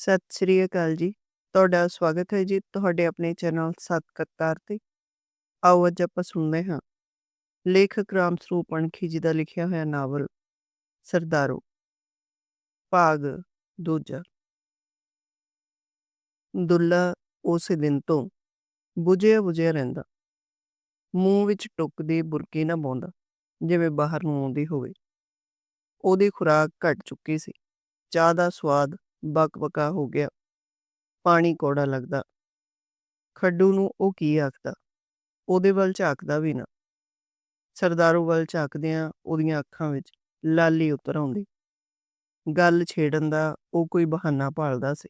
ਸਤਿ ਸ੍ਰੀ ਅਕਾਲ ਜੀ। ਤੁਹਾਡਾ ਸਵਾਗਤ ਹੈ ਜੀ ਤੁਹਾਡੇ ਆਪਣੇ ਚੈਨਲ ਸਤਕਰਤਾਰ ਤੇ। ਆਓ ਅੱਜ ਆਪਾਂ ਸੁਣਦੇ ਹਾਂ। ਲੇਖਕ ਰਾਮ ਸਰੂਪ ਅਣਖੀ ਜੀ ਦਾ ਲਿਖਿਆ ਹੋਇਆ ਨਾਵਲ, ਸਰਦਾਰੋ। ਭਾਗ ਦੂਜਾ। ਦੁੱਲਾ ਉਸੇ ਦਿਨ ਤੋਂ ਬੁਝਿਆ ਬੁਝਿਆ ਰਹਿੰਦਾ। ਮੂੰਹ ਵਿੱਚ ਟੁੱਕਦੀ ਬੁਰਕੀ ਨਾ ਪਾਉਂਦਾ, ਜਿਵੇਂ ਬਾਹਰ ਨੂੰ ਆਉਂਦੀ ਹੋਵੇ। ਉਹਦੀ ਖੁਰਾਕ ਘਟ ਚੁੱਕੀ ਸੀ। ਚਾਹ ਦਾ ਸਵਾਦ ਬਕਬਕਾ ਹੋ ਗਿਆ। ਪਾਣੀ ਕੌੜਾ ਲੱਗਦਾ। ਖੱਡੂ ਨੂੰ ਉਹ ਕੀ ਆਖਦਾ? ਉਹਦੇ ਵੱਲ ਝਾਕਦਾ ਵੀ ਨਾ। ਸਰਦਾਰੂ ਵੱਲ ਝਾਕਦਿਆਂ ਉਹਦੀਆਂ ਅੱਖਾਂ ਵਿੱਚ ਲਾਲੀ ਉਤਰ ਆਉਂਦੀ। ਗੱਲ ਛੇੜਨ ਦਾ ਉਹ ਕੋਈ ਬਹਾਨਾ ਭਾਲਦਾ ਸੀ।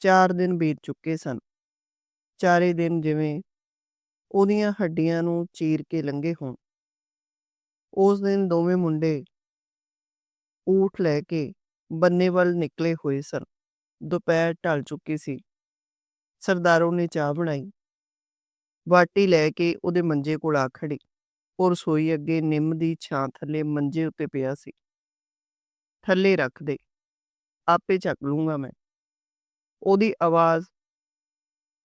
ਚਾਰ ਦਿਨ ਬੀਤ ਚੁੱਕੇ ਸਨ। ਚਾਰੇ ਦਿਨ ਜਿਵੇਂ ਉਹਦੀਆਂ ਹੱਡੀਆਂ ਨੂੰ ਚੀਰ ਕੇ ਲੰਘੇ ਹੋਣ। ਉਸ ਦਿਨ ਦੋਵੇਂ ਮੁੰਡੇ ਊਠ ਲੈ ਕੇ ਬੰਨੇ ਵੱਲ ਨਿਕਲੇ ਹੋਏ ਸਨ। ਦੁਪਹਿਰ ਢਲ ਚੁੱਕੀ ਸੀ। ਸਰਦਾਰੋ ਨੇ ਚਾਹ ਬਣਾਈ। ਵਾਟੀ ਲੈ ਕੇ ਉਹਦੇ ਮੰਜੇ ਕੋਲ ਆ ਖੜੀ। ਉਹ ਰਸੋਈ ਅੱਗੇ ਨਿੰਮ ਦੀ ਛਾਂ ਥੱਲੇ ਮੰਜੇ ਉੱਤੇ ਪਿਆ ਸੀ। ਥੱਲੇ ਰੱਖ ਦੇ। ਆਪੇ ਚੱਕ ਲੂੰਗਾ ਮੈਂ। ਉਹਦੀ ਆਵਾਜ਼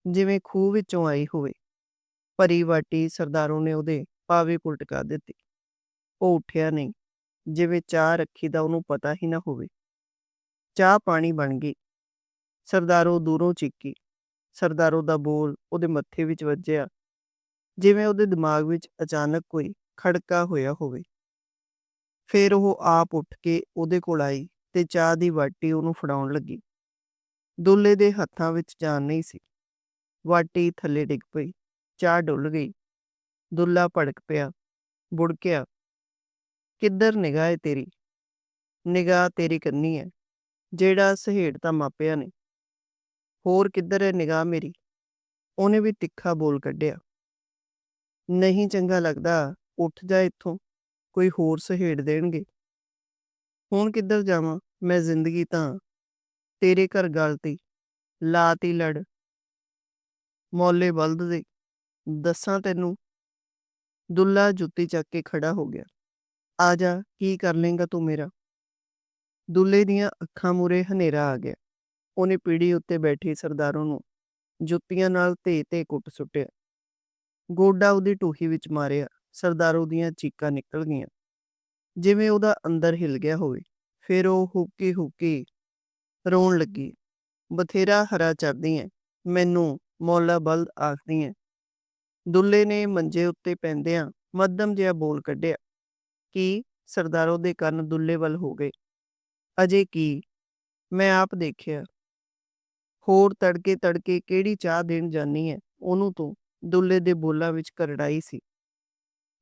ਜਿਵੇਂ ਖੂਹ ਵਿੱਚੋਂ ਆਈ ਹੋਵੇ। ਭਰੀ ਵਾਟੀ ਸਰਦਾਰੋਂ ਨੇ ਉਹਦੇ ਪਾਵੇ ਕੋਲ ਪੁਲਟਕਾ ਦਿੱਤੀ। ਉਹ ਉੱਠਿਆ ਨਹੀਂ। ਜਿਵੇਂ ਚਾਹ ਰੱਖੀ ਦਾ ਉਹਨੂੰ ਪਤਾ ਹੀ ਨਾ ਹੋਵੇ। ਚਾਹ ਪਾਣੀ ਬਣ ਗਈ। ਸਰਦਾਰੋ ਦੂਰੋਂ ਚੀਕੀ। ਸਰਦਾਰੋ ਦਾ ਬੋਲ ਉਹਦੇ ਮੱਥੇ ਵਿੱਚ ਵੱਜਿਆ। ਜਿਵੇਂ ਉਹਦੇ ਦਿਮਾਗ ਵਿੱਚ ਅਚਾਨਕ ਕੋਈ ਖੜਕਾ ਹੋਇਆ ਹੋਵੇ। ਫਿਰ ਉਹ ਆਪ ਉੱਠ ਕੇ ਉਹਦੇ ਕੋਲ ਆਈ ਤੇ ਚਾਹ ਦੀ ਵਾਟੀ ਉਹਨੂੰ ਫੜਾਉਣ ਲੱਗੀ। ਦੁੱਲੇ ਦੇ ਹੱਥਾਂ ਵਿੱਚ ਜਾਨ ਨਹੀਂ ਸੀ। ਵਾਟੀ ਥੱਲੇ ਡਿੱਗ ਪਈ। ਚਾਹ ਡੁੱਲ ਗਈ। ਦੁੱਲਾ ਭੜਕ ਪਿਆ। ਬੁੜਕਿਆ। ਕਿੱਧਰ ਨਿਗਾਹ ਹੈ ਤੇਰੀ? ਨਿਗਾਹ ਤੇਰੀ ਕੰਨੀ ਹੈ ਜਿਹੜਾ ਸਹੇੜਤਾ ਮਾਪਿਆਂ ਨੇ। ਹੋਰ ਕਿੱਧਰ ਹੈ ਨਿਗਾਹ ਮੇਰੀ? ਉਹਨੇ ਵੀ ਤਿੱਖਾ ਬੋਲ ਕੱਢਿਆ। ਨਹੀਂ ਚੰਗਾ ਲੱਗਦਾ, ਉੱਠ ਜਾ ਇੱਥੋਂ, ਕੋਈ ਹੋਰ ਸਹੇੜ ਦੇਣਗੇ। ਹੁਣ ਕਿੱਧਰ ਜਾਵਾਂ? ਮੈਂ ਜ਼ਿੰਦਗੀ ਤਾਂ ਤੇਰੇ ਘਰ ਗਲਤੀ ਲਾਤੀ ਲੜ। ਮੌਲੇ ਬਲਦ ਦੇ, ਦੱਸਾਂ ਤੈਨੂੰ, ਦੁੱਲਾ ਜੁੱਤੀ ਚੱਕ ਕੇ ਖੜਾ ਹੋ ਗਿਆ। ਆ ਜਾ, ਕੀ ਕਰ ਲੇਗਾ ਤੂੰ ਮੇਰਾ? ਦੁੱਲੇ ਦੀਆਂ ਅੱਖਾਂ ਮੂਰੇ ਹਨੇਰਾ ਆ ਗਿਆ। ਉਹਨੇ ਪੀੜੀ ਉੱਤੇ ਬੈਠੀ ਸਰਦਾਰੋਂ ਨੂੰ ਜੁੱਤੀਆਂ ਨਾਲ ਧੇ ਧੇ ਕੁੱਟ ਸੁੱਟਿਆ। ਗੋਡਾ ਉਹਦੀ ਟੂਹੀ ਵਿੱਚ ਮਾਰਿਆ। ਸਰਦਾਰੋ ਦੀਆਂ ਚੀਕਾਂ ਨਿਕਲ ਗਈਆਂ। ਜਿਵੇਂ ਉਹਦਾ ਅੰਦਰ ਹਿਲ ਗਿਆ ਹੋਵੇ। ਫਿਰ ਉਹ ਹੁੱਕੀ ਹੁੱਕੀ ਰੋਣ ਲੱਗੀ। ਬਥੇਰਾ ਹਰਾ ਚੜਦੀ ਐ ਮੈਨੂੰ ਮੌਲਾ ਬਲਦ ਆਖਦੀ ਐ ਦੁੱਲੇ ਨੇ ਮੰਜੇ ਉੱਤੇ ਪੈਂਦਿਆਂ ਮੱਧਮ ਜਿਹਾ ਬੋਲ ਕੱਢਿਆ। ਕਿ ਸਰਦਾਰੋ ਦੇ ਕੰਨ ਦੁੱਲੇ ਵੱਲ ਹੋ ਗਏ। ਅਜੇ ਕੀ? ਮੈਂ ਆਪ ਦੇਖਿਆ। ਹੋਰ ਤੜਕੇ ਤੜਕੇ ਕਿਹੜੀ ਚਾਹ ਦੇਣ ਜਾਨੀ ਹੈ ਉਹਨੂੰ ਤੋਂ ਦੁੱਲੇ ਦੇ ਬੋਲਾਂ ਵਿੱਚ ਕਰੜਾਈ ਸੀ।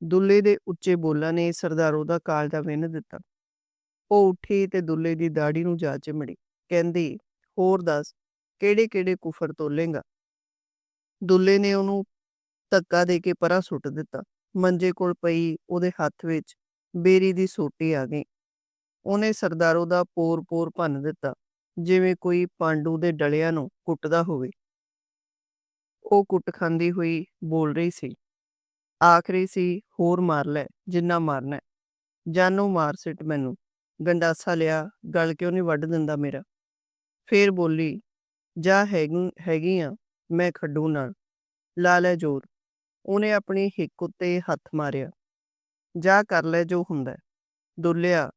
ਦੁੱਲੇ ਦੇ ਉੱਚੇ ਬੋਲਾਂ ਨੇ ਸਰਦਾਰੋ ਦਾ ਕਾਲਜਾ ਵਿੰਨ ਦਿੱਤਾ। ਉਹ ਉੱਠੀ ਤੇ ਦੁੱਲੇ ਦੀ ਦਾੜੀ ਨੂੰ ਜਾ ਚਿਮੜੀ। ਕਹਿੰਦੀ, ਹੋਰ ਦੱਸ ਕਿਹੜੇ ਕਿਹੜੇ ਕੁਫਰ ਤੋਲੇਗਾ ਦੁੱਲੇ ਨੇ ਉਹਨੂੰ ਧੱਕਾ ਦੇ ਕੇ ਪਰਾਂ ਸੁੱਟ ਦਿੱਤਾ। ਮੰਜੇ ਕੋਲ ਪਈ ਉਹਦੇ ਹੱਥ ਵਿੱਚ ਬੇਰੀ ਦੀ ਸੋਟੀ ਆ ਗਈ। ਉਹਨੇ ਸਰਦਾਰੋ ਦਾ ਪੋਰ-ਪੋਰ ਭੰਨ ਦਿੱਤਾ, ਜਿਵੇਂ ਕੋਈ ਪਾਂਡੂ ਦੇ ਡਲਿਆਂ ਨੂੰ ਕੁੱਟਦਾ ਹੋਵੇ। ਉਹ ਕੁੱਟ ਖਾਂਦੀ ਹੋਈ ਬੋਲ ਰਹੀ ਸੀ ਆਖਰੀ ਸੀ, ਹੋਰ ਮਾਰ ਲੈ, ਜਿੰਨਾ ਮਾਰਨਾ ਜਾਨੋਂ ਮਾਰ ਸਿੱਟ ਮੈਨੂੰ, ਗੰਡਾਸਾ ਲਿਆ, ਗਲ ਕਿਉਂ ਨਹੀਂ ਵੱਢ ਦਿੰਦਾ ਮੇਰਾ? ਫੇਰ ਬੋਲੀ, ਜਾ ਹੈਗੀ ਆ ਮੈਂ ਖੱਡੂ ਨਾਲ। ਲਾ ਲੈ ਜੋਰ। ਉਹਨੇ ਆਪਣੀ ਹਿੱਕ ਉੱਤੇ ਹੱਥ ਮਾਰਿਆ। ਜਾ ਕਰ ਲੈ ਜੋ ਹੁੰਦਾ ਦੁੱਲਿਆ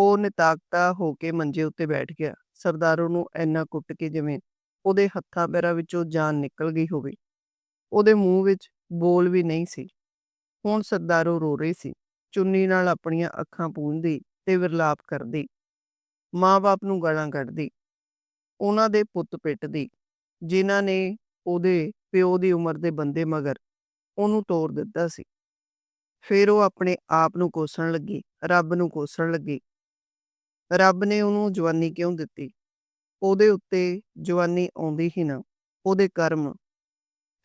ਉਹ ਨਿਤਾਕਤਾ ਹੋ ਕੇ ਮੰਜੇ ਉੱਤੇ ਬੈਠ ਗਿਆ। ਸਰਦਾਰੂ ਨੂੰ ਐਨਾ ਕੁੱਟ ਕੇ ਜਿਵੇਂ ਉਹਦੇ ਹੱਥਾਂ ਪੈਰਾਂ ਵਿੱਚੋਂ ਜਾਨ ਨਿਕਲ ਗਈ ਹੋਵੇ। ਉਹਦੇ ਮੂੰਹ ਵਿੱਚ ਬੋਲ ਵੀ ਨਹੀਂ ਸੀ। ਹੁਣ ਸਰਦਾਰੋ ਰੋ ਰਹੀ ਸੀ। ਚੁੰਨੀ ਨਾਲ ਆਪਣੀਆਂ ਅੱਖਾਂ ਪੂੰਝਦੀ ਤੇ ਵਿਰਲਾਪ ਕਰਦੀ। ਮਾਂ-ਬਾਪ ਨੂੰ ਗਾਲਾਂ ਕੱਢਦੀ। ਉਹਨਾਂ ਦੇ ਪੁੱਤ ਪਿੱਟਦੀ, ਜਿਨ੍ਹਾਂ ਨੇ ਉਹਦੇ ਪਿਓ ਦੀ ਉਮਰ ਦੇ ਬੰਦੇ ਮਗਰ ਉਹਨੂੰ ਤੋੜ ਦਿੱਤਾ ਸੀ। ਫਿਰ ਉਹ ਆਪਣੇ ਆਪ ਨੂੰ ਕੋਸਣ ਲੱਗੀ, ਰੱਬ ਨੂੰ ਕੋਸਣ ਲੱਗੀ। ਰੱਬ ਨੇ ਉਹਨੂੰ ਜਵਾਨੀ ਕਿਉਂ ਦਿੱਤੀ? ਉਹਦੇ ਉੱਤੇ ਜਵਾਨੀ ਆਉਂਦੀ ਹੀ ਨਾ, ਉਹਦੇ ਕਰਮ।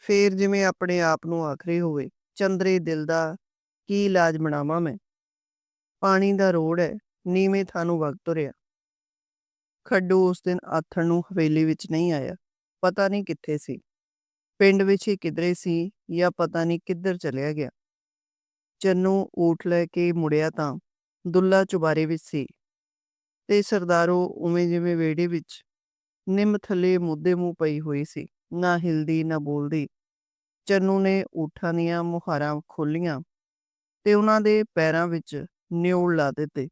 ਫੇਰ ਜਿਵੇਂ ਆਪਣੇ ਆਪ ਨੂੰ ਆਖਰੀ ਹੋਵੇ, ਚੰਦਰੇ ਦਿਲ ਦਾ ਕੀ ਇਲਾਜ ਬਣਾਵਾਂ ਮੈਂ? ਪਾਣੀ ਦਾ ਰੋੜ ਹੈ ਨੀਵੇਂ ਥਾਂ ਨੂੰ ਵਗ ਤੁਰਿਆ। ਖੱਡੂ ਉਸ ਦਿਨ ਆਥਣ ਨੂੰ ਹਵੇਲੀ ਵਿੱਚ ਨਹੀਂ ਆਇਆ, ਪਤਾ ਨਹੀਂ ਕਿੱਥੇ ਸੀ। ਪਿੰਡ ਵਿੱਚ ਹੀ ਕਿਧਰੇ ਸੀ ਜਾਂ ਪਤਾ ਨਹੀਂ ਕਿੱਧਰ ਚਲਿਆ ਗਿਆ। ਚੰਨੂ ਊਠ ਲੈ ਕੇ ਮੁੜਿਆ ਤਾਂ ਦੁੱਲਾ ਚੁਬਾਰੇ ਵਿੱਚ ਸੀ। ਤੇ ਸਰਦਾਰੋ ਉਵੇਂ ਜਿਵੇਂ ਵਿਹੜੇ ਵਿੱਚ ਨਿੰਮ ਥੱਲੇ ਮੁੱਦੇ ਮੂੰਹ ਪਈ ਹੋਈ ਸੀ, ਨਾ ਹਿਲਦੀ, ਨਾ ਬੋਲਦੀ। ਚੰਨੂ ਨੇ ਊਠਾਂ ਦੀਆਂ ਮੁਹਾਰਾਂ ਖੋਲੀਆਂ ਤੇ ਉਹਨਾਂ ਦੇ ਪੈਰਾਂ ਵਿੱਚ ਨਿਉਲ ਲਾ ਦਿੱਤੇ।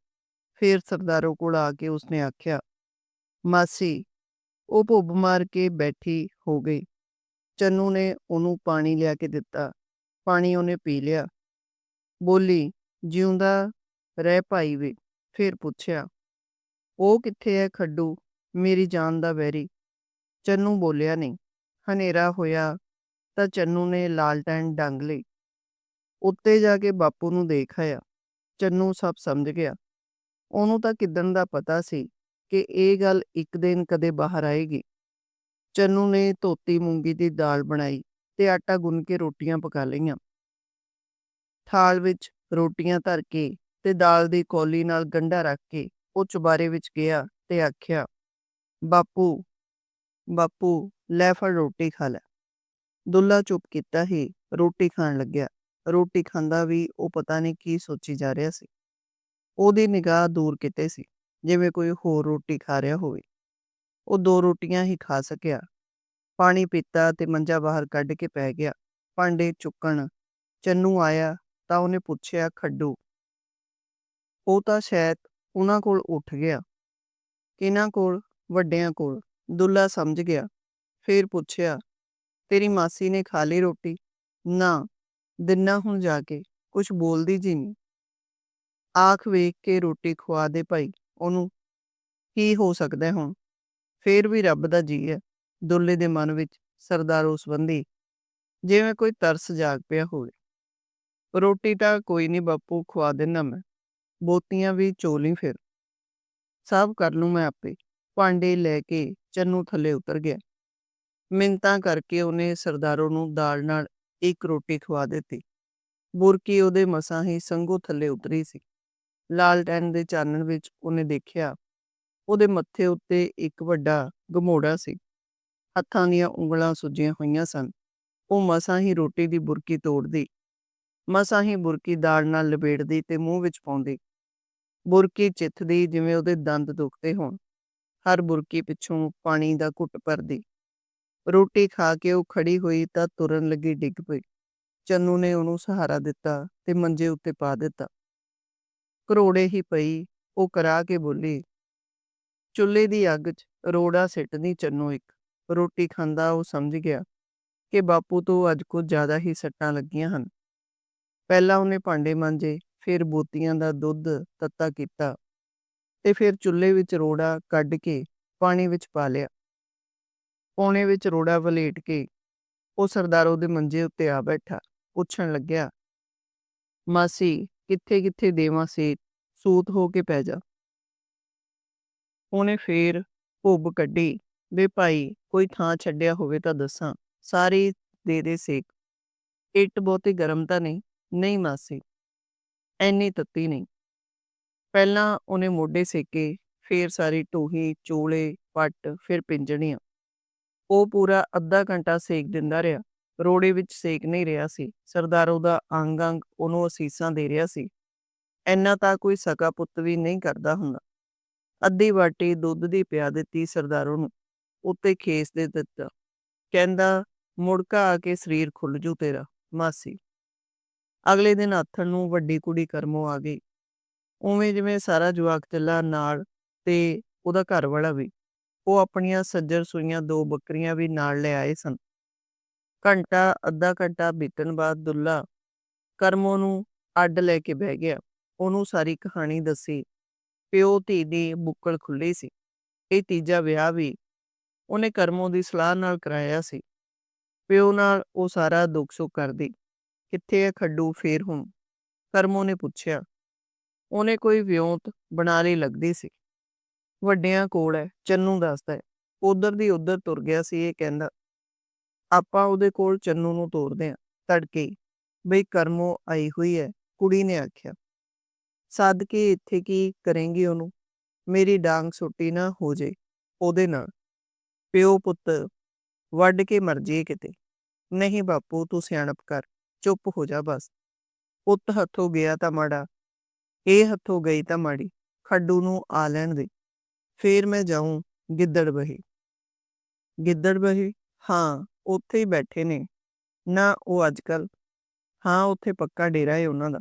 ਫੇਰ ਸਰਦਾਰੋ ਕੋਲ ਆ ਕੇ ਉਸਨੇ ਆਖਿਆ, ਮਾਸੀ, ਉਹ ਭੁੱਬ ਮਾਰ ਕੇ ਬੈਠੀ ਹੋ ਗਈ। ਚੰਨੂ ਨੇ ਉਹਨੂੰ ਪਾਣੀ ਲਿਆ ਕੇ ਦਿੱਤਾ। ਪਾਣੀ ਉਹਨੇ ਪੀ ਲਿਆ। ਬੋਲੀ, ਜਿਉਂਦਾ ਰਹਿ ਭਾਈ ਵੇ। ਫਿਰ ਪੁੱਛਿਆ ਉਹ ਕਿੱਥੇ ਹੈ ਖੱਡੂ? ਮੇਰੀ ਜਾਨ ਦਾ ਬੈਰੀ ਚੰਨੂ ਬੋਲਿਆ ਨਹੀਂ। ਹਨੇਰਾ ਹੋਇਆ ਤਾਂ ਚੰਨੂ ਨੇ ਲਾਲਟੈਨ ਡੰਗ ਲਈ। ਉੱਤੇ ਜਾ ਕੇ ਬਾਪੂ ਨੂੰ ਦੇਖ ਆਇਆ। ਚੰਨੂ ਸਭ ਸਮਝ ਗਿਆ। ਉਹਨੂੰ ਤਾਂ ਕਿਦਨ ਦਾ ਪਤਾ ਸੀ ਕਿ ਇਹ ਗੱਲ ਇੱਕ ਦਿਨ ਕਦੇ ਬਾਹਰ ਆਏਗੀ। ਚੰਨੂ ਨੇ ਧੋਤੀ ਮੂੰਗੀ ਦੀ ਦਾਲ ਬਣਾਈ ਤੇ ਆਟਾ ਗੁੰਨ ਕੇ ਰੋਟੀਆਂ ਪਕਾ ਲਈਆਂ। ਥਾਲ ਵਿੱਚ ਰੋਟੀਆਂ ਧਰ ਕੇ ਤੇ ਦਾਲ ਦੀ ਕੌਲੀ ਨਾਲ ਗੰਢਾ ਰੱਖ ਕੇ ਉਹ ਚੁਬਾਰੇ ਵਿੱਚ ਗਿਆ ਤੇ ਆਖਿਆ, ਬਾਪੂ ਬਾਪੂ, ਲੈ ਫੜ ਰੋਟੀ ਖਾ ਲੈ। ਦੁੱਲਾ ਚੁੱਪ ਕੀਤਾ ਹੀ ਰੋਟੀ ਖਾਣ ਲੱਗਿਆ। ਰੋਟੀ ਖਾਂਦਾ ਵੀ ਉਹ ਪਤਾ ਨਹੀਂ ਕੀ ਸੋਚੀ ਜਾ ਰਿਹਾ ਸੀ। ਉਹਦੀ ਨਿਗਾਹ ਦੂਰ ਕਿਤੇ ਸੀ, ਜਿਵੇਂ ਕੋਈ ਹੋਰ ਰੋਟੀ ਖਾ ਰਿਹਾ ਹੋਵੇ। ਉਹ ਦੋ ਰੋਟੀਆਂ ਹੀ ਖਾ ਸਕਿਆ। ਪਾਣੀ ਪੀਤਾ ਤੇ ਮੰਜਾ ਬਾਹਰ ਕੱਢ ਕੇ ਪੈ ਗਿਆ। ਭਾਂਡੇ ਚੁੱਕਣ ਚੰਨੂ ਆਇਆ ਤਾਂ ਉਹਨੇ ਪੁੱਛਿਆ, ਖੱਡੂ, ਉਹ ਤਾਂ ਸ਼ਾਇਦ ਉਹਨਾਂ ਕੋਲ ਉੱਠ ਗਿਆ। ਇਹਨਾਂ ਕੋਲ? ਵੱਡਿਆਂ ਕੋਲ। ਦੁੱਲਾ ਸਮਝ ਗਿਆ। ਫੇਰ ਪੁੱਛਿਆ, ਤੇਰੀ ਮਾਸੀ ਨੇ ਖਾ ਲਈ ਰੋਟੀ? ਨਾ, ਦਿਨਾ ਹੁਣ ਜਾ ਕੇ। ਕੁਛ ਬੋਲਦੀ ਜੀ ਨਹੀਂ। ਆਖ ਵੇਖ ਕੇ ਰੋਟੀ ਖਵਾ ਦੇ ਭਾਈ। ਉਹਨੂੰ, ਕੀ ਹੋ ਸਕਦਾ ਹੁਣ? ਫੇਰ ਵੀ ਰੱਬ ਦਾ ਜੀ ਹੈ ਦੁੱਲੇ ਦੇ ਮਨ ਵਿੱਚ ਸਰਦਾਰ ਸੰਬੰਧੀ ਜਿਵੇਂ ਕੋਈ ਤਰਸ ਜਾਗ ਪਿਆ ਹੋਵੇ। ਰੋਟੀ ਤਾਂ ਕੋਈ ਨਹੀਂ ਬਾਪੂ, ਖਵਾ ਦੇਣਾ ਮੈਂ। ਬੋਤੀਆਂ ਵੀ ਚੋਲੀ ਫਿਰ। ਸਭ ਕਰ ਲੂੰ ਮੈਂ ਆਪੇ। ਭਾਂਡੇ ਲੈ ਕੇ ਚੰਨੂ ਥੱਲੇ ਉਤਰ ਗਿਆ। ਮਿੰਤਾਂ ਕਰਕੇ ਉਹਨੇ ਸਰਦਾਰੋ ਨੂੰ ਦਾਲ ਨਾਲ ਇੱਕ ਰੋਟੀ ਖਵਾ ਦਿੱਤੀ। ਬੁਰਕੀ ਉਹਦੇ ਮਸਾਂ ਹੀ ਸੰਗੋ ਥੱਲੇ ਉਤਰੀ ਸੀ। ਲਾਲਟੈਨ ਦੇ ਚਾਨਣ ਵਿੱਚ ਉਹਨੇ ਦੇਖਿਆ, ਉਹਦੇ ਮੱਥੇ ਉੱਤੇ ਇੱਕ ਵੱਡਾ ਗਮੋੜਾ ਸੀ। ਹੱਥਾਂ ਦੀਆਂ ਉਂਗਲਾਂ ਸੁੱਜੀਆਂ ਹੋਈਆਂ ਸਨ। ਉਹ ਮਸਾਂ ਹੀ ਰੋਟੀ ਦੀ ਬੁਰਕੀ ਤੋੜਦੀ, ਮਸਾਂ ਹੀ ਬੁਰਕੀ ਦਾਲ ਨਾਲ ਲਪੇਟਦੀ ਤੇ ਮੂੰਹ ਵਿੱਚ ਪਾਉਂਦੀ। ਬੁਰਕੀ ਚਿੱਥਦੀ ਜਿਵੇਂ ਉਹਦੇ ਦੰਦ ਦੁਖਦੇ ਹੋਣ, ਹਰ ਬੁਰਕੀ ਪਿੱਛੋਂ ਪਾਣੀ ਦਾ ਘੁੱਟ ਭਰਦੀ। ਰੋਟੀ ਖਾ ਕੇ ਉਹ ਖੜੀ ਹੋਈ ਤਾਂ ਤੁਰਨ ਲੱਗੀ ਡਿੱਗ ਪਈ। ਚੰਨੂ ਨੇ ਉਹਨੂੰ ਸਹਾਰਾ ਦਿੱਤਾ ਤੇ ਮੰਜੇ ਉੱਤੇ ਪਾ ਦਿੱਤਾ। ਕਰੋੜੇ ਹੀ ਪਈ, ਉਹ ਕਰਾ ਕੇ ਬੋਲੀ, ਚੁੱਲ੍ਹੇ ਦੀ ਅੱਗ 'ਚ ਰੋੜਾ ਸਿੱਟਦੀ ਚੰਨੂ ਇੱਕ। ਰੋਟੀ ਖਾਂਦਾ ਉਹ ਸਮਝ ਗਿਆ ਕਿ ਬਾਪੂ ਤੋਂ ਅੱਜ ਕੁਝ ਜ਼ਿਆਦਾ ਹੀ ਸੱਟਾਂ ਲੱਗੀਆਂ ਹਨ। ਪਹਿਲਾਂ ਉਹਨੇ ਭਾਂਡੇ ਮਾਂਜੇ ਫਿਰ ਬੋਤੀਆਂ ਦਾ ਦੁੱਧ ਤੱਤਾ ਕੀਤਾ ਤੇ ਫਿਰ ਚੁੱਲ੍ਹੇ ਵਿੱਚ ਰੋੜਾ ਕੱਢ ਕੇ ਪਾਣੀ ਵਿੱਚ ਪਾ ਲਿਆ। ਪੌਣੇ ਵਿੱਚ ਰੋੜਾ ਵਲੇਟ ਕੇ ਉਹ ਸਰਦਾਰੋ ਦੇ ਮੰਜੇ ਉੱਤੇ ਆ ਬੈਠਾ, ਪੁੱਛਣ ਲੱਗਿਆ, ਮਾਸੀ ਕਿੱਥੇ ਕਿੱਥੇ ਦੇਵਾਂ ਸੇ ਸੂਤ ਹੋ ਕੇ ਪੈ ਜਾ। ਉਹਨੇ ਫੇਰ ਭੁੱਬ ਕੱਢੀ, ਵੇ ਭਾਈ, ਕੋਈ ਥਾਂ ਛੱਡਿਆ ਹੋਵੇ ਤਾਂ ਦੱਸਾਂ, ਸਾਰੀ ਦੇ ਦੇ ਸੇਕ। ਇੱਟ ਬਹੁਤੀ ਗਰਮ ਤਾਂ ਨਹੀਂ? ਨਹੀਂ ਮਾਸੀ। ਐਨੀ ਤੱਤੀ ਨਹੀਂ। ਪਹਿਲਾਂ ਉਹਨੇ ਮੋਢੇ ਸੇਕੇ, ਫੇਰ ਸਾਰੀ ਟੋਹੀ, ਚੋਲੇ, ਪੱਟ, ਫਿਰ ਪਿੰਜਣੀਆਂ। ਉਹ ਪੂਰਾ ਅੱਧਾ ਘੰਟਾ ਸੇਕ ਦਿੰਦਾ ਰਿਹਾ। ਰੋੜੇ ਵਿੱਚ ਸੇਕ ਨਹੀਂ ਰਿਹਾ ਸੀ। ਸਰਦਾਰੋ ਦਾ ਅੰਗ ਅੰਗ ਉਹਨੂੰ ਅਸੀਸਾਂ ਦੇ ਰਿਹਾ ਸੀ। ਐਨਾ ਤਾਂ ਕੋਈ ਸਕਾ ਪੁੱਤ ਵੀ ਨਹੀਂ ਕਰਦਾ ਹੁੰਦਾ। ਅੱਧੀ ਵਾਟੀ ਦੁੱਧ ਦੀ ਪਿਆ ਦਿੱਤੀ ਸਰਦਾਰੋ ਨੂੰ ਉੱਤੇ ਖੇਸ ਦੇ ਦਿੱਤਾ। ਕਹਿੰਦਾ, ਮੁੜਕਾ ਆ ਕੇ ਸਰੀਰ ਖੁੱਲ ਜੂ ਤੇਰਾ, ਮਾਸੀ। ਅਗਲੇ ਦਿਨ ਆਥਣ ਨੂੰ ਵੱਡੀ ਕੁੜੀ ਕਰਮੋ ਆ ਗਈ। ਉਵੇਂ ਜਿਵੇਂ ਸਾਰਾ ਜਵਾਕ ਚੱਲਾ ਨਾਲ ਤੇ ਉਹਦਾ ਘਰ ਵਾਲਾ ਵੀ। ਉਹ ਆਪਣੀਆਂ ਸੱਜਰ ਸੂਈਆਂ ਦੋ ਬੱਕਰੀਆਂ ਵੀ ਨਾਲ ਲੈ ਆਏ ਸਨ। ਘੰਟਾ, ਅੱਧਾ ਘੰਟਾ ਬੀਤਣ ਬਾਅਦ ਦੁੱਲਾ ਕਰਮੋ ਨੂੰ ਅੱਡ ਲੈ ਕੇ ਬਹਿ ਗਿਆ। ਉਹਨੂੰ ਸਾਰੀ ਕਹਾਣੀ ਦੱਸੀ। ਪਿਓ, ਧੀ ਦੀ ਬੁੱਕਲ ਖੁੱਲੀ ਸੀ। ਇਹ ਤੀਜਾ ਵਿਆਹ ਵੀ ਉਹਨੇ ਕਰਮੋ ਦੀ ਸਲਾਹ ਨਾਲ ਕਰਾਇਆ ਸੀ। ਪਿਓ ਨਾਲ ਉਹ ਸਾਰਾ ਦੁੱਖ ਸੁੱਖ ਕਰਦੀ। ਕਿੱਥੇ ਹੈ ਖੱਡੂ, ਫੇਰ ਹੁਣ ਕਰਮੋ ਨੇ ਪੁੱਛਿਆ। ਉਹਨੇ ਕੋਈ ਵਿਉਂਤ ਬਣਾ ਲਈ ਲੱਗਦੀ ਸੀ। ਵੱਡਿਆਂ ਕੋਲ ਹੈ, ਚੰਨੂ ਦੱਸਦਾ ਹੈ। ਉਧਰ ਦੀ ਉਧਰ ਤੁਰ ਗਿਆ ਸੀ ਇਹ ਕਹਿੰਦਾ, ਆਪਾਂ ਉਹਦੇ ਕੋਲ ਚੰਨੂ ਨੂੰ ਤੋਰਦੇ ਆ ਤੜਕੇ ਬਈ ਕਰਮੋ ਆਈ ਹੋਈ ਹੈ, ਕੁੜੀ ਨੇ ਆਖਿਆ। ਸੱਦ ਕੇ ਇੱਥੇ ਕੀ ਕਰੇਂਗੀ ਉਹਨੂੰ? ਮੇਰੀ ਡਾਂਗ ਸੁੱਟੀ ਨਾ ਹੋ ਜੇ ਉਹਦੇ ਨਾਲ। ਪਿਓ ਪੁੱਤ, ਵੱਢ ਕੇ ਮਰ ਜੇ ਕਿਤੇ। ਨਹੀਂ ਬਾਪੂ, ਤੂੰ ਸਿਆਣਪ ਕਰ। ਚੁੱਪ ਹੋ ਜਾ ਬਸ। ਪੁੱਤ ਹੱਥੋਂ ਗਿਆ ਤਾਂ ਮਾੜਾ, ਇਹ ਹੱਥੋਂ ਗਈ ਤਾਂ ਮਾੜੀ, ਖੱਡੂ ਨੂੰ ਆ ਲੈਣ ਦੇ। ਫੇਰ ਮੈਂ ਜਾਊਂ ਗਿੱਦੜ ਬਹੀ ਗਿੱਦੜ ਬਹੀ ਹਾਂ, ਉੱਥੇ ਹੀ ਬੈਠੇ ਨੇ। ਨਾ ਉਹ ਅੱਜ ਕੱਲ ਹਾਂ, ਉੱਥੇ ਪੱਕਾ ਡੇਰਾ ਏ ਉਹਨਾਂ ਦਾ।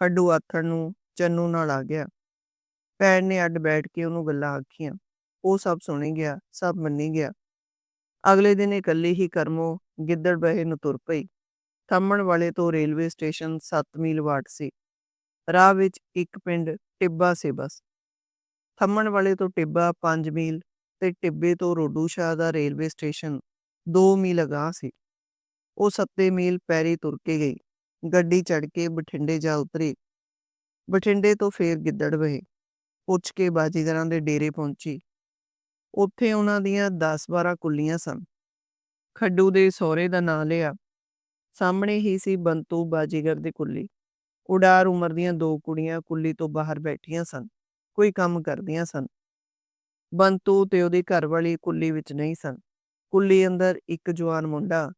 ਖੱਡੂ ਆਥਣ ਨੂੰ ਚੰਨੂ ਨਾਲ ਆ ਗਿਆ। ਭੈਣ ਨੇ ਅੱਡ ਬੈਠ ਕੇ ਉਹਨੂੰ ਗੱਲਾਂ ਆਖੀਆਂ। ਉਹ ਸਭ ਸੁਣੀ ਗਿਆ, ਸਭ ਮੰਨੀ ਗਿਆ। ਅਗਲੇ ਦਿਨ ਇਕੱਲੀ ਹੀ ਕਰਮੋ ਗਿੱਦੜ ਬਹੇ ਨੂੰ ਤੁਰ ਪਈ। ਥੰਮਣ ਵਾਲੇ ਤੋਂ ਰੇਲਵੇ ਸਟੇਸ਼ਨ 7 ਮੀਲ ਵਾਟ ਸੀ। ਰਾਹ ਵਿੱਚ ਇੱਕ ਪਿੰਡ ਟਿੱਬਾ ਸੀ ਬਸ। ਥੰਮਣ ਵਾਲੇ ਤੋਂ ਟਿੱਬਾ 5 ਮੀਲ ਤੇ ਟਿੱਬੇ ਤੋਂ ਰੋਡੂ ਸ਼ਾਹ ਦਾ ਰੇਲਵੇ ਸਟੇਸ਼ਨ 2 ਮੀਲ ਅਗਾਂਹ ਸੀ। ਉਹ 7 ਮੀਲ ਪੈਰੀ ਤੁਰ ਕੇ ਗਈ। ਗੱਡੀ ਚੜ ਕੇ ਬਠਿੰਡੇ ਜਾ ਉਤਰੀ। ਬਠਿੰਡੇ ਤੋਂ ਫੇਰ ਗਿੱਦੜ ਵਹੇ। ਪੁੱਛ ਕੇ ਬਾਜੀਗਰਾਂ ਦੇ ਡੇਰੇ ਪਹੁੰਚੀ। ਉੱਥੇ ਉਹਨਾਂ ਦੀਆਂ 10-12 ਕੁੱਲੀਆਂ ਸਨ। ਖੱਡੂ ਦੇ ਸਹੁਰੇ ਦਾ ਨਾਂ ਲਿਆ। ਸਾਹਮਣੇ ਹੀ ਸੀ ਬੰਤੂ ਬਾਜੀਗਰ ਦੀ ਕੁੱਲੀ। ਉਡਾਰ ਉਮਰ ਦੀਆਂ ਦੋ ਕੁੜੀਆਂ ਕੁੱਲੀ ਤੋਂ ਬਾਹਰ ਬੈਠੀਆਂ ਸਨ, ਕੋਈ ਕੰਮ ਕਰਦੀਆਂ ਸਨ। ਬੰਤੂ ਤੇ ਉਹਦੀ ਘਰਵਾਲੀ ਕੁੱਲੀ ਵਿੱਚ ਨਹੀਂ ਸਨ। ਕੁੱਲੀ ਅੰਦਰ ਇੱਕ ਜਵਾਨ ਮੁੰਡਾ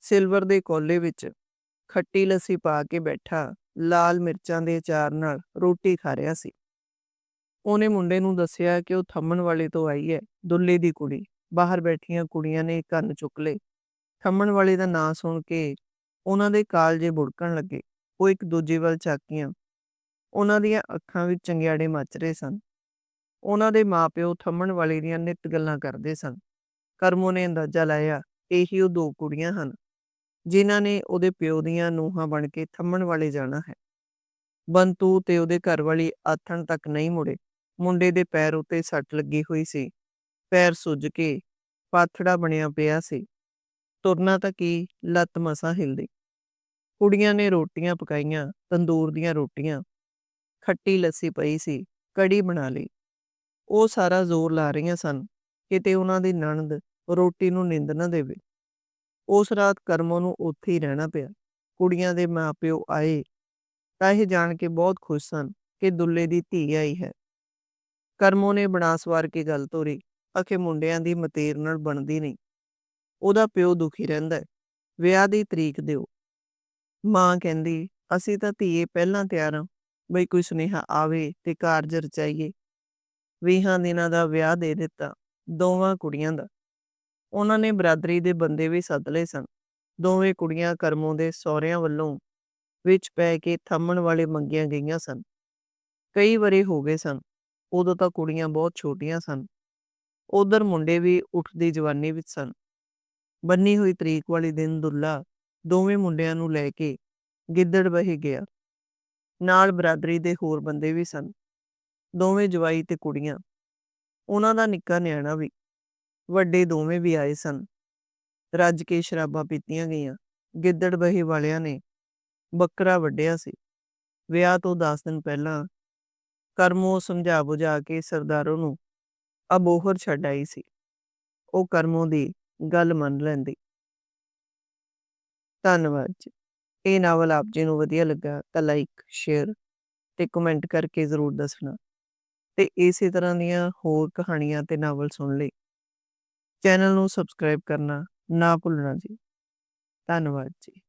ਸਿਲਵਰ ਦੇ ਕੋਲੇ ਵਿੱਚ ਖੱਟੀ ਲੱਸੀ ਪਾ ਕੇ ਬੈਠਾ, ਲਾਲ ਮਿਰਚਾਂ ਦੇ ਅਚਾਰ ਨਾਲ ਰੋਟੀ ਖਾ ਰਿਹਾ ਸੀ। ਉਹਨੇ ਮੁੰਡੇ ਨੂੰ ਦੱਸਿਆ ਕਿ ਉਹ ਥੰਮਣ ਵਾਲੇ ਤੋਂ ਆਈ ਹੈ, ਦੁੱਲੇ ਦੀ ਕੁੜੀ। ਬਾਹਰ ਬੈਠੀਆਂ ਕੁੜੀਆਂ ਨੇ ਕੰਨ ਚੁੱਕ ਲਏ। ਥੰਮਣ ਵਾਲੇ ਦਾ ਨਾਂ ਸੁਣ ਕੇ ਉਹਨਾਂ ਦੇ ਕਾਲਜੇ ਬੁੜਕਣ ਲੱਗੇ, ਉਹ ਇੱਕ ਦੂਜੇ ਵੱਲ ਝਾਕੀਆਂ। ਉਹਨਾਂ ਦੀਆਂ ਅੱਖਾਂ ਵਿੱਚ ਚੰਗਿਆੜੇ ਮੱਚ ਰਹੇ ਸਨ। ਉਹਨਾਂ ਦੇ ਮਾਪਿਓ ਥੰਮਣ ਵਾਲੇ ਦੀਆਂ ਨਿਤ ਗੱਲਾਂ ਕਰਦੇ ਸਨ। ਕਰਮੋ ਨੇ ਅੰਦਾਜ਼ਾ ਲਾਇਆ, ਇਹੀ ਉਹ ਦੋ ਕੁੜੀਆਂ ਹਨ, ਜਿਨ੍ਹਾਂ ਨੇ ਉਹਦੇ ਪਿਓ ਦੀਆਂ ਨੂੰਹਾਂ ਬਣ ਕੇ ਥੰਮਣ ਵਾਲੇ ਜਾਣਾ ਹੈ। ਬੰਤੂ ਤੇ ਉਹਦੇ ਘਰ ਵਾਲੀ ਆਥਣ ਤੱਕ ਨਹੀਂ ਮੁੜੇ। ਮੁੰਡੇ ਦੇ ਪੈਰ ਉੱਤੇ ਸੱਟ ਲੱਗੀ ਹੋਈ ਸੀ। ਪੈਰ ਸੁੱਜ ਕੇ ਪਾਥੜਾ ਬਣਿਆ ਪਿਆ ਸੀ। ਤੁਰਨਾ ਤਾਂ ਕੀ? ਲੱਤ ਮਸਾਂ ਹਿਲਦੀ। ਕੁੜੀਆਂ ਨੇ ਰੋਟੀਆਂ ਪਕਾਈਆਂ, ਤੰਦੂਰ ਦੀਆਂ ਰੋਟੀਆਂ। ਖੱਟੀ ਲੱਸੀ ਪਈ ਸੀ, ਕੜੀ ਬਣਾ ਲਈ। ਉਹ ਸਾਰਾ ਜ਼ੋਰ ਲਾ ਰਹੀਆਂ ਸਨ, ਕਿਤੇ ਉਹਨਾਂ ਦੀ ਨਣਦ ਰੋਟੀ ਨੂੰ ਨਿੰਦ ਨਾ ਦੇਵੇ। ਉਸ ਰਾਤ ਕਰਮੋ ਨੂੰ ਉੱਥੇ ਹੀ ਰਹਿਣਾ ਪਿਆ। ਕੁੜੀਆਂ ਦੇ ਮਾਪਿਓ ਆਏ। ਤਾਂ ਇਹ ਜਾਣ ਕੇ ਬਹੁਤ ਖੁਸ਼ ਸਨ ਕਿ ਦੁੱਲੇ ਦੀ ਧੀ ਆਈ ਹੈ। ਕਰਮੋ ਨੇ ਬਣਾ ਸਵਾਰ ਕੇ ਗੱਲ ਤੋਰੀ। ਅਖੇ ਮੁੰਡਿਆਂ ਦੀ ਮਤੇਰ ਨਾਲ ਬਣਦੀ ਨਹੀਂ। ਉਹਦਾ ਪਿਓ ਦੁਖੀ ਰਹਿੰਦਾ ਹੈ। ਵਿਆਹ ਦੀ ਤਰੀਕ ਦਿਓ। ਮਾਂ ਕਹਿੰਦੀ, ਅਸੀਂ ਤਾਂ ਧੀਏ ਪਹਿਲਾਂ ਤਿਆਰ ਹਾਂ। ਬਈ ਕੋਈ ਸੁਨੇਹਾ ਆਵੇ ਤੇ ਕਾਰਜ ਰਚਾਈਏ। ਵੀਹਾਂ ਦਿਨਾਂ ਦਾ ਵਿਆਹ ਦੇ ਦਿੱਤਾ, ਦੋਵਾਂ ਕੁੜੀਆਂ ਦਾ। ਉਹਨਾਂ ਨੇ ਬਰਾਦਰੀ ਦੇ ਬੰਦੇ ਵੀ ਸੱਦ ਲਏ ਸਨ। ਦੋਵੇਂ ਕੁੜੀਆਂ ਕਰਮੋਂ ਦੇ ਸਹੁਰਿਆਂ ਵੱਲੋਂ ਵਿੱਚ ਪੈ ਕੇ ਥੰਮਣ ਵਾਲੇ ਮੰਗੀਆਂ ਗਈਆਂ ਸਨ। ਕਈ ਵਰੇ ਹੋ ਗਏ ਸਨ। ਉਦੋਂ ਤਾਂ ਕੁੜੀਆਂ ਬਹੁਤ ਛੋਟੀਆਂ ਸਨ। ਉਧਰ ਮੁੰਡੇ ਵੀ ਉੱਠਦੀ ਜਵਾਨੀ ਵਿੱਚ ਸਨ। ਬੰਨੀ ਹੋਈ ਤਰੀਕ ਵਾਲੇ ਦਿਨ ਦੁੱਲਾ ਦੋਵੇਂ ਮੁੰਡਿਆਂ ਨੂੰ ਲੈ ਕੇ ਗਿੱਦੜ ਬਹੀ ਗਿਆ। ਨਾਲ ਬਰਾਦਰੀ ਦੇ ਹੋਰ ਬੰਦੇ ਵੀ ਸਨ, ਦੋਵੇਂ ਜਵਾਈ ਤੇ ਕੁੜੀਆਂ। ਉਹਨਾਂ ਦਾ ਨਿੱਕਾ ਨਿਆਣਾ ਵੀ, ਵੱਡੇ ਦੋਵੇਂ ਵੀ ਆਏ ਸਨ। ਰੱਜ ਕੇ ਸ਼ਰਾਬਾਂ ਪੀਤੀਆਂ ਗਈਆਂ। ਗਿੱਦੜ ਬਹੀ ਵਾਲਿਆਂ ਨੇ ਬੱਕਰਾ ਵੱਢਿਆ ਸੀ। ਵਿਆਹ ਤੋਂ 10 ਦਿਨ ਪਹਿਲਾਂ ਕਰਮੋ ਸਮਝਾ ਬੁਝਾ ਕੇ ਸਰਦਾਰੋਂ ਨੂੰ ਅਬੋਹਰ ਛੱਡ ਆਈ ਸੀ। ਉਹ ਕਰਮੋ ਦੀ ਗੱਲ ਮੰਨ ਲੈਂਦੀ। ਧੰਨਵਾਦ ਜੀ। ਇਹ ਨਾਵਲ ਆਪ ਜੀ ਨੂੰ ਵਧੀਆ ਲੱਗਾ, ਤਾਂ ਲਾਈਕ ਸ਼ੇਅਰ ਤੇ ਕਮੈਂਟ ਕਰਕੇ ਜ਼ਰੂਰ ਦੱਸਣਾ। ਤੇ ਇਸੇ ਤਰ੍ਹਾਂ ਦੀਆਂ ਹੋਰ ਕਹਾਣੀਆਂ ਤੇ ਨਾਵਲ ਸੁਣ ਲਈ ਚੈਨਲ ਨੂੰ ਸਬਸਕ੍ਰਾਈਬ ਕਰਨਾ ਨਾ ਭੁੱਲਣਾ ਜੀ। ਧੰਨਵਾਦ ਜੀ।